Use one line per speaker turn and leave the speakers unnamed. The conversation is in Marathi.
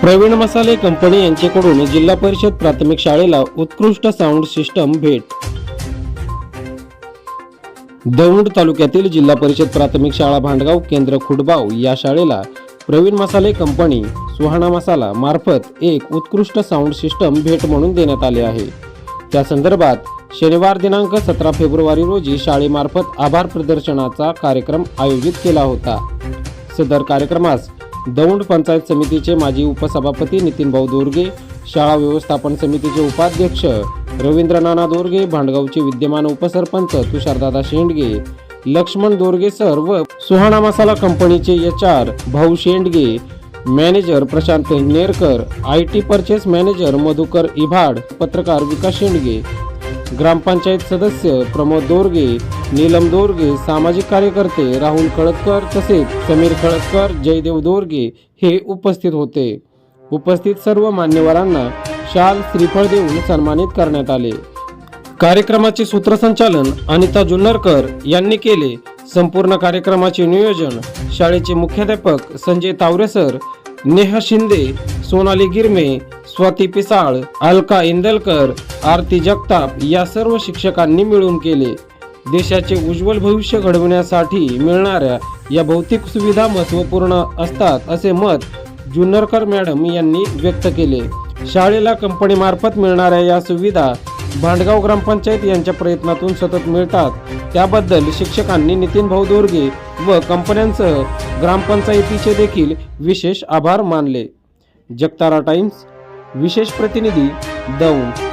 प्रवीण मसाले कंपनी यांच्याकडून जिल्हा परिषद प्राथमिक शाळेला उत्कृष्ट साऊंड सिस्टम भेट. दौंड तालुक्यातील जिल्हा परिषद प्राथमिक शाळा भांडगाव केंद्र खुडबाव या शाळेला प्रवीण मसाले कंपनी सुहाणा मसाला मार्फत एक उत्कृष्ट साऊंड सिस्टम भेट म्हणून देण्यात आले आहे. त्या संदर्भात शनिवार दिनांक सतरा फेब्रुवारी रोजी शाळेमार्फत आभार प्रदर्शनाचा कार्यक्रम आयोजित केला होता. सदर कार्यक्रमास दौंड पंचायत समितीचे माजी उपसभापती नितीन भाऊ दोरगे शाळा व्यवस्थापन समितीचे उपाध्यक्ष रवींद्र नाना दोरगे भांडगावचे विद्यमान उपसरपंच तुषारदादा शेंडगे लक्ष्मण दोरगे सर व सुहाणा मसाला कंपनीचे H R Bhau Shendge manager Prashant Nerkar I T purchase manager Madhukar Ibhad पत्रकार विकास शेंडगे ग्रामपंचायत सदस्य प्रमोद दोरगे नीलम दोरगे सामाजिक कार्यकर्ते राहुल खळदकर तसेच समीर खळदकर जयदेव दोरगे हे उपस्थित होते. उपस्थित सर्व मान्यवरांना शाल श्रीफळ देऊन सन्मानित करण्यात आले. कार्यक्रमाचे सूत्रसंचालन अनिता जुन्नरकर यांनी केले. संपूर्ण कार्यक्रमाचे नियोजन शाळेचे मुख्याध्यापक संजय तावरे सर नेहा शिंदे सोनाली गिरमे स्वाती पिसाळ अलका इंदलकर आरती जगताप या सर्व शिक्षकांनी मिळून केले. देशाचे उज्ज्वल भविष्य घडविण्यासाठी मिळणाऱ्या या भौतिक सुविधा महत्त्वपूर्ण असतात असे मत जुन्नरकर मॅडम यांनी व्यक्त केले. शाळेला कंपनीमार्फत मिळणाऱ्या या सुविधा भांडगाव ग्रामपंचायत यांच्या प्रयत्नातून सतत मिळतात. त्याबद्दल शिक्षकांनी नितीन भाऊ दोरगे व कंपन्यांसह ग्रामपंचायतीचे देखील विशेष आभार मानले. जगतारा टाइम्स विशेष प्रतिनिधी दौंड.